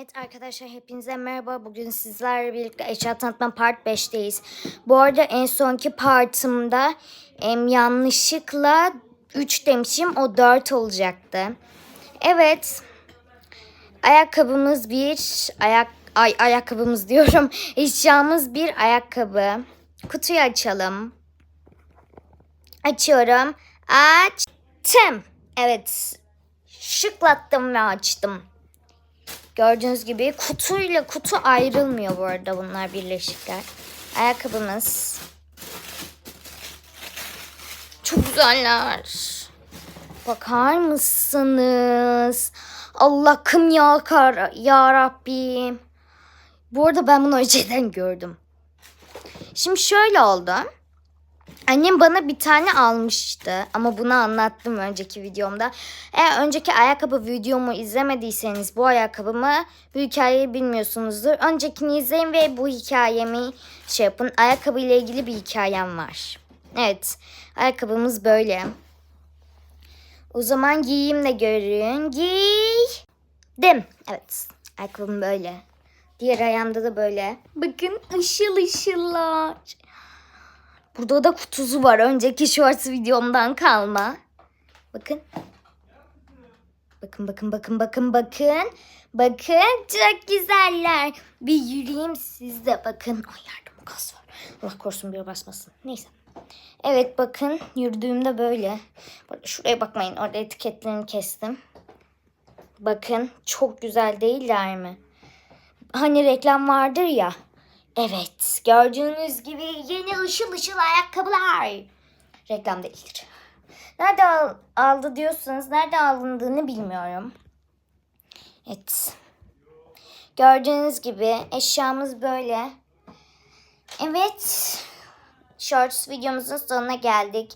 Evet arkadaşlar hepinize merhaba. Bugün sizlerle birlikte eşya tanıtma part 5'teyiz. Bu arada en sonki partımda em, yanlışlıkla 3 demişim. O 4 olacaktı. Evet. Ayakkabımız bir ayak ay ayakkabımız diyorum. Eşyamız bir ayakkabı. Kutuyu açalım. Açıyorum. Açtım. Evet. Şıklattım ve açtım. Gördüğünüz gibi kutuyla kutu ayrılmıyor bu arada bunlar birleşikler. Ayakkabımız. Çok güzeller. Bakar mısınız? Allah'ım ya, kar ya Rabbim. Bu arada ben bunu önceden gördüm. Şimdi şöyle oldu. Annem bana bir tane almıştı ama bunu anlattım önceki videomda. Eğer önceki ayakkabı videomu izlemediyseniz bu ayakkabımı bu hikayeyi bilmiyorsunuzdur. Öncekini izleyin ve bu hikayemi şey yapın. Ayakkabı ile ilgili bir hikayem var. Evet ayakkabımız böyle. O zaman giyeyim de görün. Giydim. Evet ayakkabım böyle. Diğer ayağımda da böyle. Bakın ışıl ışıllar. Burada da kutusu var. Önceki shorts videomdan kalma. Bakın. Bakın bakın bakın bakın bakın. Bakın çok güzeller. Bir yürüyeyim siz de bakın. Ay yardım gaz var. Allah korusun bir basmasın. Neyse. Evet bakın yürüdüğümde böyle. Şuraya bakmayın orada etiketlerini kestim. Bakın çok güzel değiller mi? Hani reklam vardır ya. Evet, gördüğünüz gibi yeni ışıl ışıl ayakkabılar. Reklam değildir. Nerede al- aldı diyorsanız nerede alındığını bilmiyorum. Evet. Gördüğünüz gibi eşyamız böyle. Evet. Shorts videomuzun sonuna geldik.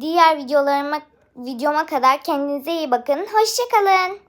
Diğer videolarıma videoma kadar kendinize iyi bakın. Hoşçakalın.